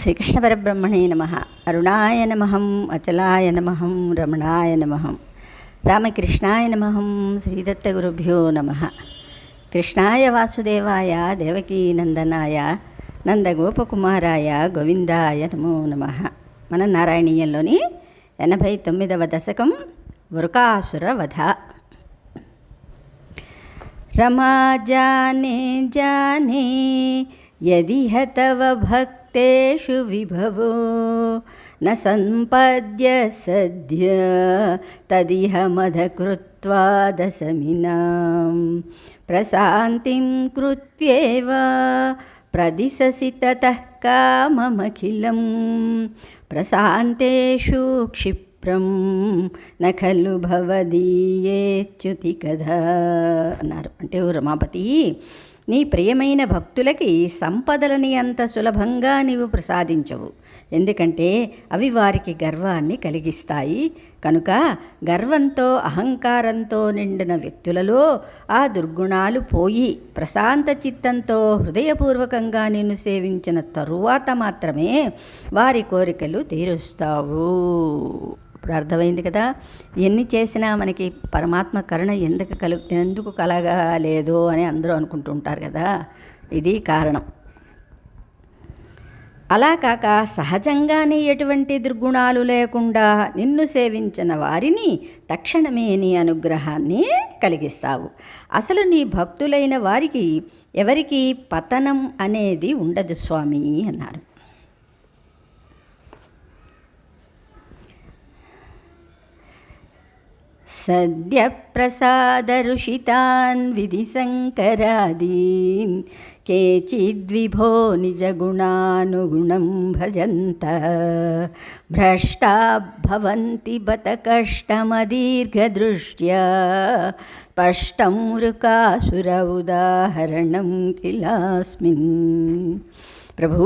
శ్రీకృష్ణ పరబ్రహ్మణే నమ. అరుణాయ నమహం అచలాయ నమహం రమణాయ నమహం రామకృష్ణాయ నమహం శ్రీదత్తగురుభ్యో నమ. కృష్ణాయ వాసుదేవాయ దేవకీనందనాయ నందగోపకుమారాయ గోవిందాయ నమో నమ. మన నారాయణీయంలోని ఎనభై తొమ్మిదవ దశకం వృకాసుర వధ. రమా జానే జానే यदिह तव भक्तेषु विभवो न सम्पद्य सद्य तदिह मधकृत्वा दशमिनां प्रशान्तिं कृत्येव प्रदिशसि ततः काममखिलं प्रशान्तेषु क्षिप्रं न खलु భవదీయేచ్యుతి కదా అన్నారు అంటే ఓ రమాపతి నీ ప్రియమైన భక్తులకి సంపదలని అంత సులభంగా నీవు ప్రసాదించవు. ఎందుకంటే అవి వారికి గర్వాన్ని కలిగిస్తాయి. కనుక గర్వంతో అహంకారంతో నిండిన వ్యక్తులలో ఆ దుర్గుణాలు పోయి ప్రశాంత చిత్తంతో హృదయపూర్వకంగా నిన్ను సేవించిన తరువాత మాత్రమే వారి కోరికలు తీరుస్తావు. ఇప్పుడు అర్థమైంది కదా. ఎన్ని చేసినా మనకి పరమాత్మ కరుణ ఎందుకు కలు ఎందుకు కలగలేదు అని అందరూ అనుకుంటుంటారు కదా. ఇది కారణం. అలా కాక సహజంగానే ఎటువంటి దుర్గుణాలు లేకుండా నిన్ను సేవించిన వారిని తక్షణమే నీ అనుగ్రహాన్ని కలిగిస్తావు. అసలు నీ భక్తులైన వారికి ఎవరికి పతనం అనేది ఉండదు స్వామి అన్నారు. सद्यप्रसादरुषितान् विधिशङ्करादीन् केचिद्विभो निजगुणानुगुणं भजन्त भ्रष्टा भवन्ति बत कष्टमदीर्घदृष्ट्या स्पष्टं वृकासुर उदाहरणं किलास्मिन् ప్రభు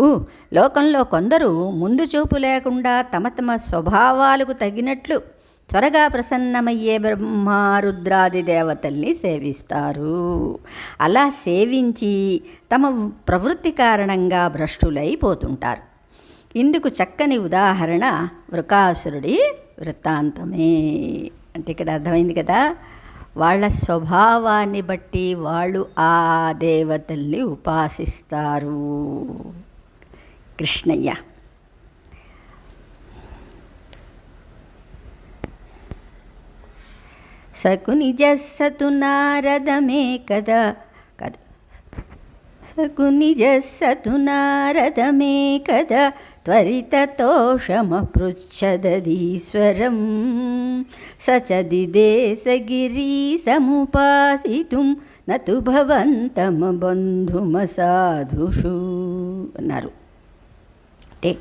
లోకంలో కొందరు ముందు చూపు లేకుండా తమ తమ స్వభావాలకు తగినట్లు త్వరగా ప్రసన్నమయ్యే బ్రహ్మారుద్రాది దేవతల్ని సేవిస్తారు. అలా సేవించి తమ ప్రవృత్తి కారణంగా భ్రష్టులైపోతుంటారు. ఇందుకు చక్కని ఉదాహరణ వృకాసురుడి వృత్తాంతమే. అంటే ఇక్కడ అర్థమైంది కదా వాళ్ళ స్వభావాన్ని బట్టి వాళ్ళు ఆ దేవతల్ని ఉపాసిస్తారు. కృష్ణయ్య సకునిజస్సతు నారదమే కదా కదా సకునిజస్సతు నారదమే కదా त्वरिततोषमपृच्छदधीश्वरं स च दिदेशगिरी समुपासितुं न तु భవంతమబంధుమసాధుషు అన్నారు అంటే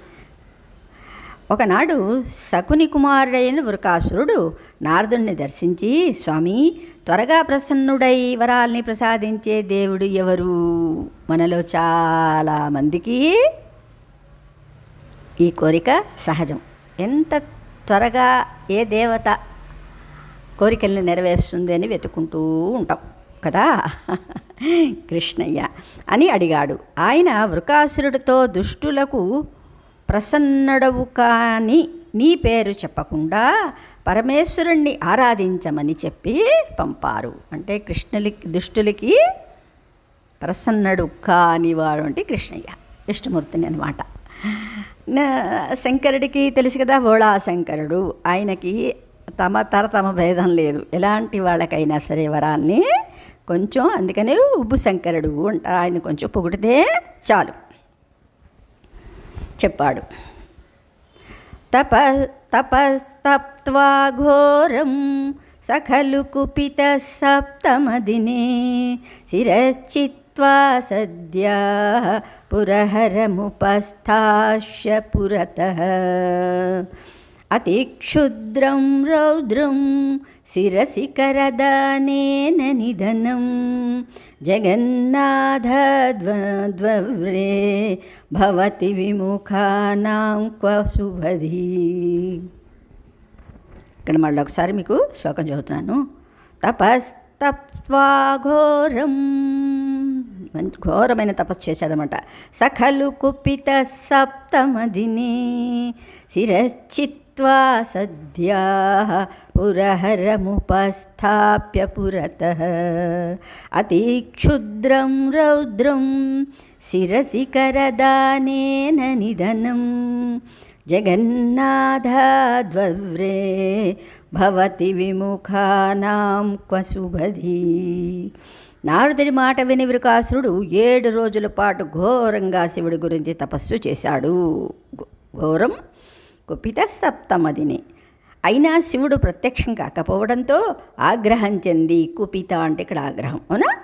ఒకనాడు శకుని కుమారుడైన వృకాసురుడు నారదుణ్ణి దర్శించి స్వామి త్వరగా ప్రసన్నుడై వరాల్ని ప్రసాదించే దేవుడు ఎవరు? మనలో చాలామందికి ఈ కోరిక సహజం. ఎంత త్వరగా ఏ దేవత కోరికల్ని నెరవేరుస్తుంది అని వెతుకుంటూ ఉంటాం కదా? కృష్ణయ్య అని అడిగాడు. ఆయన వృకాసురుడితో దుష్టులకు ప్రసన్నుడవు కాని నీ పేరు చెప్పకుండా పరమేశ్వరుణ్ణి ఆరాధించమని చెప్పి పంపారు. అంటే కృష్ణులకి దుష్టులకి ప్రసన్నుడు కానివాడు అంటే కృష్ణయ్య విష్ణుమూర్తిని అనమాట శంకరుడికి తెలుసు కదా ఓళా శంకరుడు. ఆయనకి తమ తరతమ భేదం లేదు. ఎలాంటి వాళ్ళకైనా సరే వరాల్ని కొంచెం అందుకనే ఉబ్బు శంకరుడు అంటారు ఆయన కొంచెం పొగిడితే చాలు. చెప్పాడు. తప తపస్తప్వా ఘోరం సఖలు కుపిత సప్తమదినే శిరశ్చిత్వా సద్యా పురహరముపస్థాస్య పురత. అతిక్షుద్రం రౌద్రం శిరసి కరదానేన నిధనం జగన్నాథ ద్వద్వ్రే భవతి విముఖానాం క్వ శుభధీ ఇక్కడ మళ్ళీ ఒకసారి మీకు శ్లోకం చదువుతున్నాను. తపస్తప్వాఘోరం మంచి ఘోరమైన తపస్సు చేశాడనమాట సఖలు కుపిత సప్తమదిని శిరచిత్వా సద్యా పురహరముపస్థాప్య పురత. అతి క్షుద్రం రౌద్రం శిరసి కరదానేన నిధనం. జగన్నాథాద్వవ్రే భవతి విముఖానాం క్వశుభధి. నారదుడి మాట విని వృకాసురుడు ఏడు రోజుల పాటు ఘోరంగా శివుడి గురించి తపస్సు చేశాడు. ఘో- ఘోరం కుపిత సప్తమదిని అయినా శివుడు ప్రత్యక్షం కాకపోవడంతో ఆగ్రహం చెంది కుపిత అంటే ఇక్కడ ఆగ్రహం అవునా?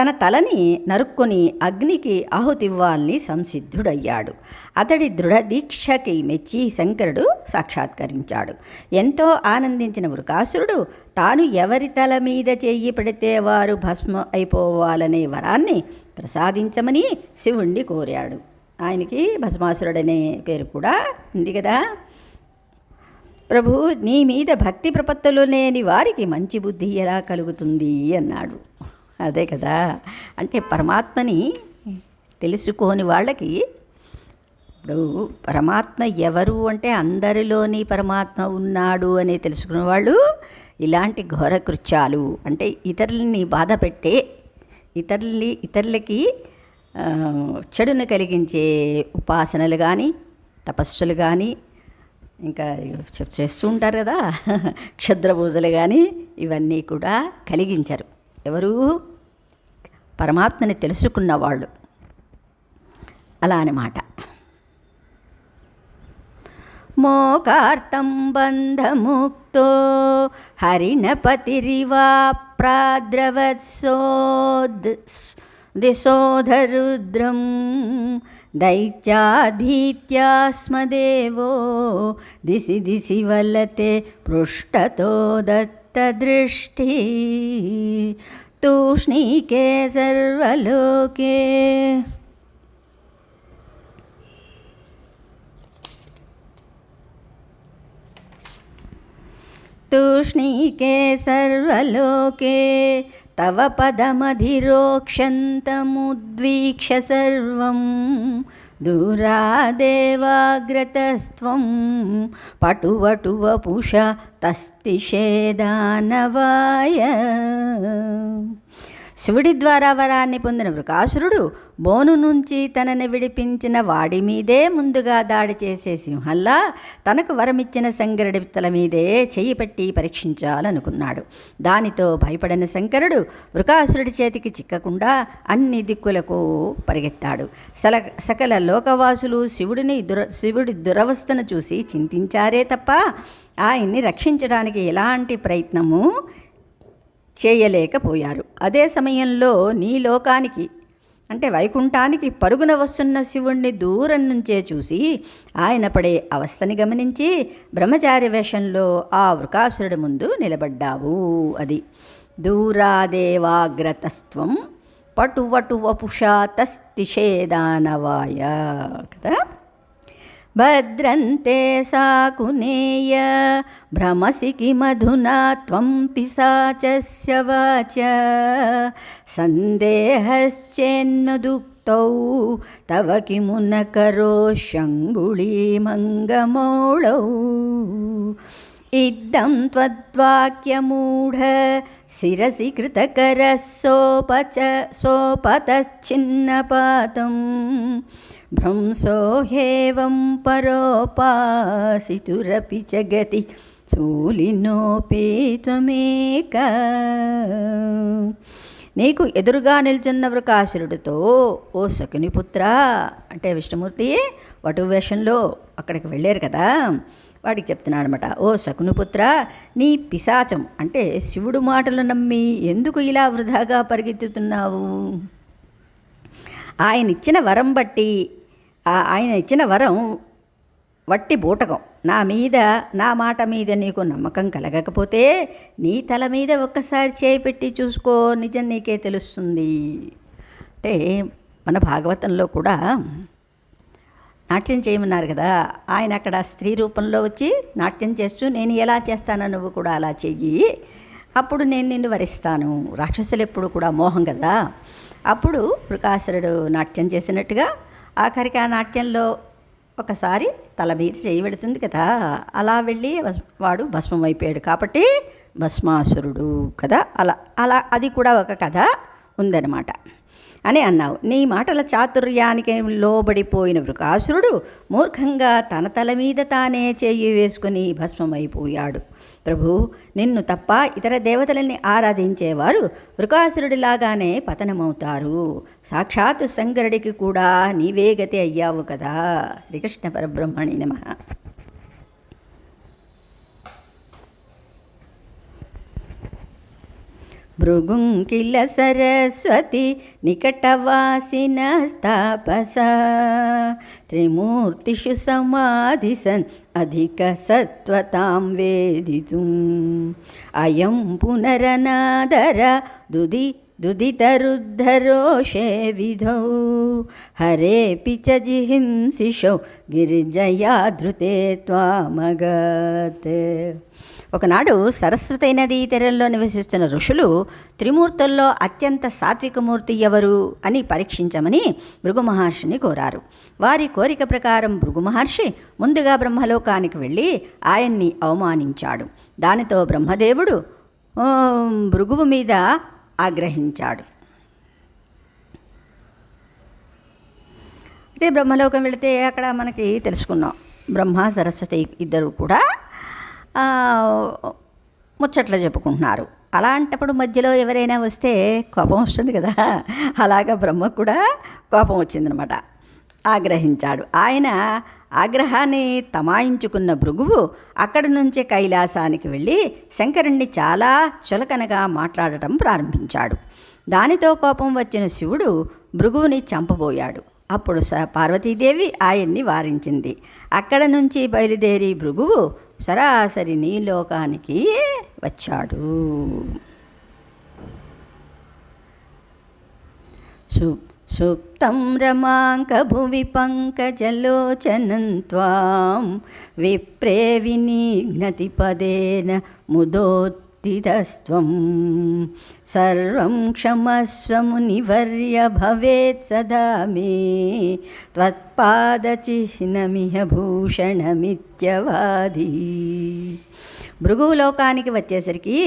తన తలని నరుక్కొని అగ్నికి ఆహుతివ్వాలని సంసిద్ధుడయ్యాడు. అతడి దృఢ దీక్షకి మెచ్చి శంకరుడు సాక్షాత్కరించాడు. ఎంతో ఆనందించిన వృకాసురుడు తాను ఎవరి తల మీద చెయ్యి పెడితే వారు భస్మ అయిపోవాలనే వరాన్ని ప్రసాదించమని శివుణ్ణి కోరాడు. ఆయనకి భస్మాసురుడనే పేరు కూడా ఉంది కదా. ప్రభు నీ మీద భక్తి ప్రపత్తులు లేని వారికి మంచి బుద్ధి ఎలా కలుగుతుంది? అన్నాడు. అదే కదా. అంటే పరమాత్మని తెలుసుకోని వాళ్ళకి ఇప్పుడు పరమాత్మ ఎవరు అంటే అందరిలోని పరమాత్మ ఉన్నాడు అని తెలుసుకున్న వాళ్ళు ఇలాంటి ఘోర కృత్యాలు అంటే ఇతరులని బాధ పెట్టే ఇతరుల్ని ఇతరులకి చెడును కలిగించే ఉపాసనలు కానీ తపస్సులు కానీ ఇంకా చెప్- చేస్తూ ఉంటారు కదా క్షుద్ర పూజలు కానీ ఇవన్నీ కూడా కలిగించరు. ఎవరు పరమాత్మని తెలుసుకున్నవాళ్ళు. అలా అనమాట మోకార్తం బంధముక్తో హరిణపతిరివా ప్రాద్రవత్సోద్ దిశోధరుద్రం దైత్యాధీత్యాస్మదేవో దిశి దిశి వలతే పృష్టతో तदृष्टि तूष्णीके सर्वलोके। तूष्णीके सर्वलोके तव पदमधिरोक्षन्तमुद्वीक्ष सर्वम्। దురాదేవాగ్రతస్త్వం పటువటువపుష తస్తిషేదానవాయ శివుడి ద్వారా వరాన్ని పొందిన వృకాసురుడు బోను నుంచి తనని విడిపించిన వాడి మీదే ముందుగా దాడి చేసే సింహల్లా తనకు వరమిచ్చిన శంకరుడి తల మీదే చెయ్యి పెట్టి పరీక్షించాలనుకున్నాడు. దానితో భయపడిన శంకరుడు వృకాసురుడి చేతికి చిక్కకుండా అన్ని దిక్కులకు పరిగెత్తాడు. సల సకల లోకవాసులు శివుడిని దుర శివుడి దురవస్థను చూసి చింతించారే తప్ప ఆయన్ని రక్షించడానికి ఎలాంటి ప్రయత్నము చేయలేకపోయారు. అదే సమయంలో నీ లోకానికి అంటే వైకుంఠానికి పరుగున వస్తున్న శివుణ్ణి దూరం నుంచే చూసి ఆయన పడే అవస్థని గమనించి బ్రహ్మచారి వేషంలో ఆ వృకాసురుడి ముందు నిలబడ్డావు అది. దూరాదేవాగ్రతస్త్వం పటువటు తస్తిషేదానవాయ కదా? భద్రంతే సాకునేయ భ్రమసి కిమధునా త్వం పిశాచస్య వాచ సందేహశ్చేన్మదుక్తౌ తవ కిమున కరోషంగుళీమంగమౌళౌ ఇద్దం త్వద్వాక్యమూఢ శిరసి కృతకర సోపచ సోపతచ్ఛిన్నపాతం. భ్రంసోహేవం హేవం పరోపాసితురపి జగతి చూలినోపి త్వమేక. నీకు ఎదురుగా నిల్చున్న వృకాసురుడితో ఓ శకుని పుత్ర అంటే విష్ణుమూర్తి వటు వేషంలో అక్కడికి వెళ్ళారు కదా వాడికి చెప్తున్నాడు అనమాట ఓ శకునిపుత్ర నీ పిశాచం అంటే శివుడు మాటలు నమ్మి ఎందుకు ఇలా వృధాగా పరిగెత్తుతున్నావు? ఆయన ఇచ్చిన వరం బట్టి ఆయన ఇచ్చిన వరం వట్టి బూటకం. నా మీద నా మాట మీద నీకు నమ్మకం కలగకపోతే నీ తల మీద ఒక్కసారి చేయి పెట్టి చూసుకో నిజం నీకే తెలుస్తుంది. అంటే మన భాగవతంలో కూడా నాట్యం చేయమన్నారు కదా ఆయన అక్కడ స్త్రీ రూపంలో వచ్చి నాట్యం చేస్తూ నేను ఎలా చేస్తానో నువ్వు కూడా అలా చెయ్యి. అప్పుడు నేను నిన్ను వరిస్తాను. రాక్షసులు ఎప్పుడు కూడా మోహం కదా? అప్పుడు ప్రకాశరుడు నాట్యం చేసినట్టుగా ఆఖరికి ఆ నాట్యంలో ఒకసారి తల మీద చేయి పెడుతుంది కదా? అలా వెళ్ళి వాడు భస్మం అయిపోయాడు కాబట్టి భస్మాసురుడు కదా? అలా అలా అది కూడా ఒక కథ ఉందన్నమాట. అని అన్నావు. నీ మాటల చాతుర్యానికి లోబడిపోయిన వృకాసురుడు మూర్ఖంగా తన తల మీద తానే చేయి వేసుకుని భస్మమైపోయాడు. ప్రభు నిన్ను తప్ప ఇతర దేవతలని ఆరాధించేవారు వృకాసురుడిలాగానే పతనమవుతారు. సాక్షాత్ శంకరుడికి కూడా నీవే గతి అయ్యావు కదా. శ్రీకృష్ణ పరబ్రహ్మణి నమ. భృగుంకిల సరస్వతి నికటవాసిన తాపస త్రిమూర్తిషు సమాధిసన్ అధిక సత్వతాం వేదితుం. అయం పునరనాదర దుది దుదితరుద్ధరోషే విధౌ హరేపి చ జిహింసిషౌ గిరిజయా ధృతే త్వామగత్. ఒకనాడు సరస్వతి నదీ తీరంలో నివసిస్తున్న ఋషులు త్రిమూర్తుల్లో అత్యంత సాత్వికమూర్తి ఎవరు అని పరీక్షించమని భృగు మహర్షిని కోరారు. వారి కోరిక ప్రకారం భృగు మహర్షి ముందుగా బ్రహ్మలోకానికి వెళ్ళి ఆయన్ని అవమానించాడు. దానితో బ్రహ్మదేవుడు భృగువు మీద ఆగ్రహించాడు. అయితే బ్రహ్మలోకం వెళితే అక్కడ మనకి తెలుసుకున్నాం. బ్రహ్మ సరస్వతి ఇద్దరు కూడా ముచ్చట్లు చెప్పుకుంటున్నారు. అలాంటప్పుడు మధ్యలో ఎవరైనా వస్తే కోపం వస్తుంది కదా. అలాగా బ్రహ్మకు కూడా కోపం వచ్చిందనమాట. ఆగ్రహించాడు. ఆయన ఆగ్రహాన్ని తమాయించుకున్న భృగువు అక్కడి నుంచే కైలాసానికి వెళ్ళి శంకరుణ్ణి చాలా చులకనగా మాట్లాడటం ప్రారంభించాడు. దానితో కోపం వచ్చిన శివుడు భృగువుని చంపబోయాడు. అప్పుడు స పార్వతీదేవి ఆయన్ని వారించింది. అక్కడ నుంచి బయలుదేరి భృగువు సరాసరి నీలోకానికి వచ్చాడు. సు సుప్తం రమాంకభువి పంకజలోచనం త్వాం విప్రే వినిఘ్నతి పదేన ముదోత్తితస్త్వం సర్వం క్షమస్వమునివర్య భవేత్ సదా మే త్వత్పాదచిహ్నమిహ భూషణమిత్యవాది భృగులోకానికి వచ్చేసరికి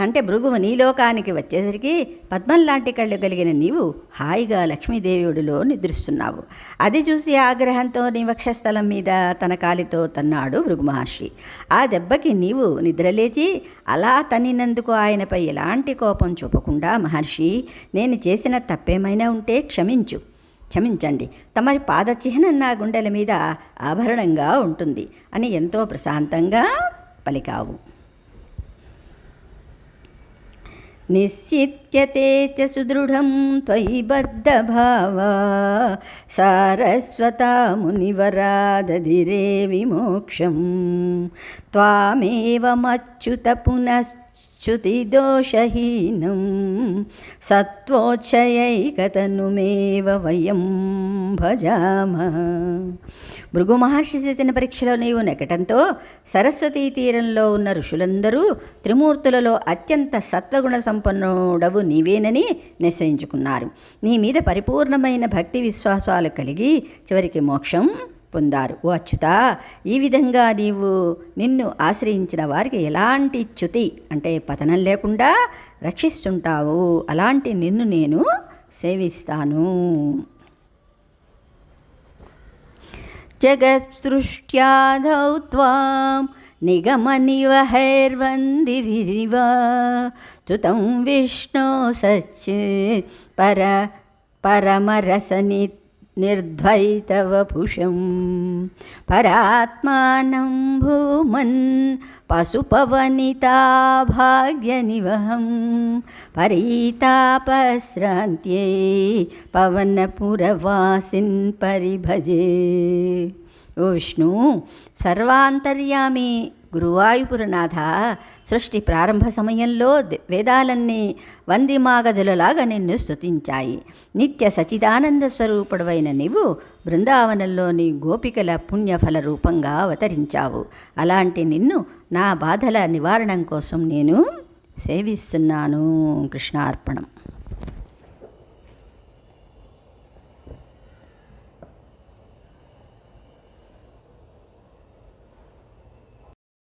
అంటే భృగువు నీలోకానికి వచ్చేసరికి పద్మం లాంటి కళ్ళు కలిగిన నీవు హాయిగా లక్ష్మీదేవుడిలో నిద్రిస్తున్నావు. అది చూసి ఆగ్రహంతో నీ వక్షస్థలం మీద తన కాలితో తన్నాడు భృగు మహర్షి. ఆ దెబ్బకి నీవు నిద్రలేచి అలా తన్నినందుకు ఆయనపై ఎలాంటి కోపం చూపకుండా మహర్షి నేను చేసిన తప్పేమైనా ఉంటే క్షమించు. క్షమించండి తమరి పాదచిహ్నం నా గుండెల మీద ఆభరణంగా ఉంటుంది అని ఎంతో ప్రశాంతంగా పలికావు. నిశ్చిత్యతే చ సుదృఢం త్వయి బద్ధభావా సారస్వతా మునివరాదధిరే విమోక్షం త్వామేవమచ్యుత పునశ్చ్యుతిదోషహీనం సత్వోచ్చయైకతనుమేవ వయం భజామ. భృగు మహర్షి చేసిన పరీక్షలో నీవు నెగటంతో సరస్వతీ తీరంలో ఉన్న ఋషులందరూ త్రిమూర్తులలో అత్యంత సత్వగుణ సంపన్నుడవు నీవేనని నిశ్చయించుకున్నారు. నీ మీద పరిపూర్ణమైన భక్తి విశ్వాసాలు కలిగి చివరికి మోక్షం పొందారు. ఓ అచ్యుత ఈ విధంగా నీవు నిన్ను ఆశ్రయించిన వారికి ఎలాంటి చ్యుతి అంటే పతనం లేకుండా రక్షిస్తుంటావు. అలాంటి నిన్ను నేను సేవిస్తాను. జగత్సృష్ట్యాధౌ త్వాం నిగమనివహైర్వందివిరివ. చుతం విష్ణో సచ్చిత్ పర పరమరసని निर्ध्वैतवपुषं परात्मानं भूमन् पशुपवनिता भाग्यनिवहं परीतापस्रान्त्यै पवनपुरवासिन् परिभजे। विष्णु सर्वान्तर्यामी गुरुवायुपुरनाथ సృష్టి ప్రారంభ సమయంలో వేదాలన్నీ వేదాలన్నీ వందిమాగధులలాగా నిన్ను స్తుతించాయి. నిత్య సచిదానంద స్వరూపుడవైన నీవు బృందావనంలోని గోపికల పుణ్యఫల రూపంగా అవతరించావు. అలాంటి నిన్ను నా బాధల నివారణం కోసం నేను సేవిస్తున్నాను. కృష్ణార్పణం.